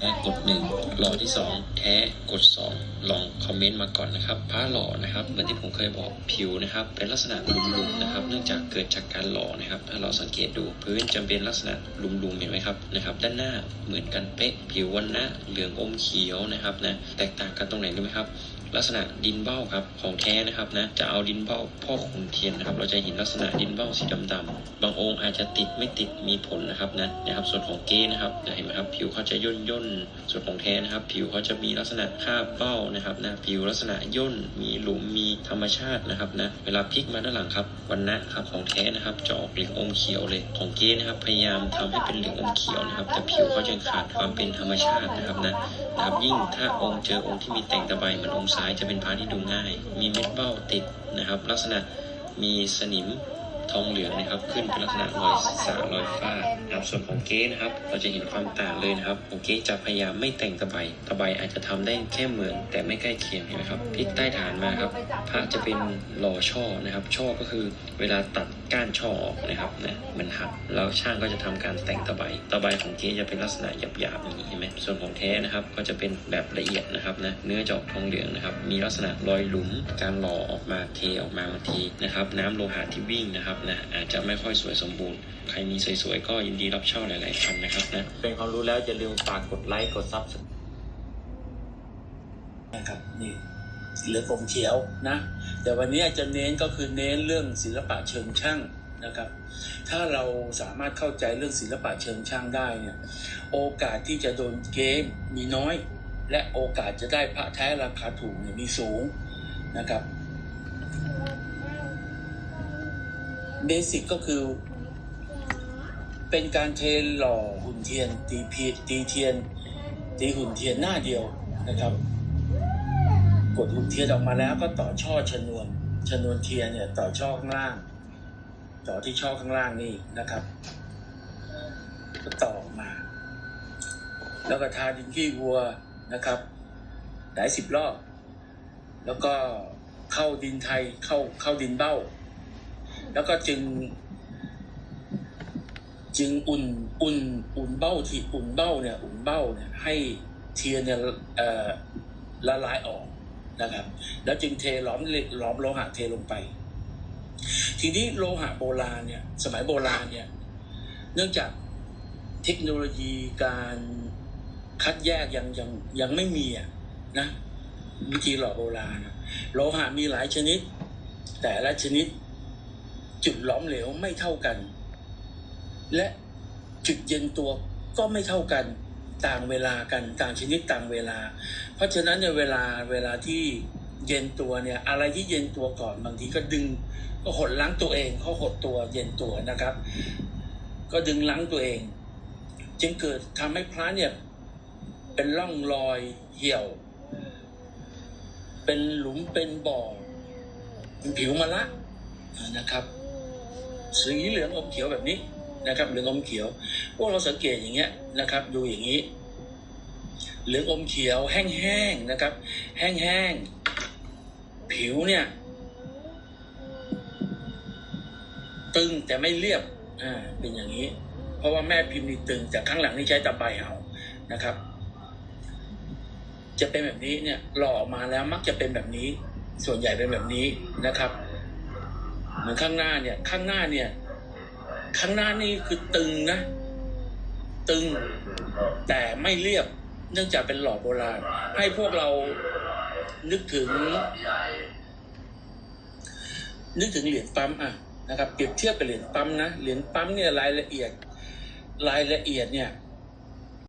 และกดหนึ่งหล่อที่สองแท้กดสองลองคอมเมนต์มาก่อนนะครับผ้าหล่อนะครับเหมือนที่ผมเคยบอกผิวนะครับ เป็นลักษณะหลุมๆนะครับ เนื่องจากเกิดจากการหล่อนะครับ ถ้าเราสังเกตดูพื้นจะเป็นลักษณะหลุมๆเห็นไหมครับนะครับ ด้านหน้าเหมือนกันเป๊ะผิววันนะเหลืองอมเขียวนะครับนะแตกต่างกันตรงไหนรู้ไหมครับ ลักษณะดินเบ้าครับของแท้นะครับนะจะเอาดินเบ้าพ่อขุนเทียนนะครับ เราจะเห็นลักษณะดินเบ้าสีดำๆบางองค์อาจจะติดไม่ติดมีผลนะครับนะนะครับ ส่วนของเก้นะครับจะเห็นไหมครับผิวเขาจะย่นย่นส่วนของแท้นะครับ ผิวเขาจะมีลักษณะคาบเบ้านะครับนะผิวลักษณะย่นมีหลุมมีธรรมชาตินะครับนะเวลาพลิกมาด้านหลังครับวันนะครับของแท้นะครับจะออกเหลืองอมเขียวเลยของเก้นะครับพยายามทำให้เป็นเหลืองอมเขียวนะครับ แต่ผิวเขายังขาดความเป็นธรรมชาตินะครับนะนะครับยิ่งถ้าองค์เจอองค์ที่มีแต่งตะไบเหมือนองค์ายจะเป็นพระที่ดูง่าย มีเม็ดเบ้าติดนะครับ ลักษณะมีสนิม ทองเหลืองนะครับ ขึ้นเป็นลักษณะรอยสารอยฝ้านะครับส่วนของเก๊นะครับ เราจะเห็นความต่างเลยนะครับของเก๊จะพยายามไม่แต่งตะไบตะไบอาจจะทำได้แค่เหมือน แต่ไม่ใกล้เคียงนไหมครับพลิกใต้ฐานมาครับพระจะเป็นหล่อช่อนะครับ ช่อก็คือเวลาตัดก้านช่อออกนะครับนะมันหักแล้วช่างก็จะทำการแต่งตะไบตะไบของเก๊จะเป็นลักษณะหยาบๆอย่างนี้เห็นไหมส่วนของแท้นะครับก็จะเป็นแบบละเอียดนะครับนะเนื้อจะออกทองเหลืองนะครับ มีลักษณะรอยหลุมการหล่อออกมาเทออกมาบางทีนะครับ น้ำโลหะที่วิ่งนะครับนะอาจจะไม่ค่อยสวยสมบูรณ์ ใครมีสวยๆก็ยินดีรับเช่าหลายๆคันนะครับนะเป็นความรู้แล้วอย่าลืมฝากกดไลค์กดซับนะครับนี่เหลืองอมเขียวนะ แต่วันนี้จะเน้นก็คือเน้นเรื่องศิลปะเชิงช่างนะครับ ถ้าเราสามารถเข้าใจเรื่องศิลปะเชิงช่างได้เนี่ยโอกาสที่จะโดนเกมมีน้อย และโอกาสจะได้พระแท้ราคาถูกเนี่ยมีสูงนะครับ เบสิกก็คือ เป็นการเทหล่อหุ่นเทียน ตีเพียตีเทียน ตีหุ่นเทียนหน้าเดียวนะครับ กดหุ่นเทียนออกมาแล้วก็ต่อช่อชนวน ชนวนเทียนเนี่ยต่อช่อข้างล่าง ต่อที่ช่อข้างล่างนี่นะครับก็ต่อออกมา แล้วก็ทาดินขี้วัวนะครับหลายสิบรอบแล้วก็เข้าดินไทยเข้าเข้าดินเบ้า แล้วก็จึง จึงอุ่นอุ่นอุ่นเบ้าที่อุ่นเบ้าเนี่ย อุ่นเบ้าเนี่ย ให้เทียนเนี่ยละลายออกนะครับ แล้วจึงเทหล้อมเหล็กหล้อมโลหะเทลงไป ทีนี้โลหะโบราณเนี่ย สมัยโบราณเนี่ย เนื่องจากเทคโนโลยีการคัดแยกยังยังยังไม่มีอะนะวิธีหล่อโบราณโลหะมีหลายชนิด แต่ละชนิด จุดหลอมเหลวไม่เท่ากัน และจุดเย็นตัวก็ไม่เท่ากันต่างเวลากันต่างชนิดต่างเวลา เพราะฉะนั้นเนี่ยเวลาเวลาที่เย็นตัวเนี่ยอะไรที่เย็นตัวก่อนบางทีก็ดึงก็หดล้างตัวเองเขาหดตัวเย็นตัวนะครับ ก็ดึงล้างตัวเอง จึงเกิดทำให้พระเนี่ยเป็นร่องรอยเหี่ยว เป็นหลุมเป็นบ่อเป็นผิวมะละนะครับ สีเหลืองอมเขียวแบบนี้นะครับเหลืองอมเขียว พวกเราสังเกตอย่างเงี้ยนะครับดูอย่างนี้ เหลืองอมเขียวแห้งๆนะครับ แห้งๆผิวเนี่ยตึงแต่ไม่เรียบอ่าเป็นอย่างนี้ เพราะว่าแม่พิมพ์นี่ตึงแต่ข้างหลังนี่ใช้ตะไบเอานะครับ จะเป็นแบบนี้เนี่ยหล่อออกมาแล้วมักจะเป็นแบบนี้ ส่วนใหญ่เป็นแบบนี้นะครับ เหมือนข้างหน้าเนี่ย ข้างหน้าเนี่ย ข้างหน้านี่คือตึงนะ ตึง แต่ไม่เรียบ เนื่องจากเป็นหล่อโบราณ ให้พวกเรานึกถึง นึกถึงเหรียญปั๊มอะนะครับเปรียบเทียบกับเหรียญปั๊มนะ เหรียญปั๊มเนี่ยรายละเอียด รายละเอียดเนี่ย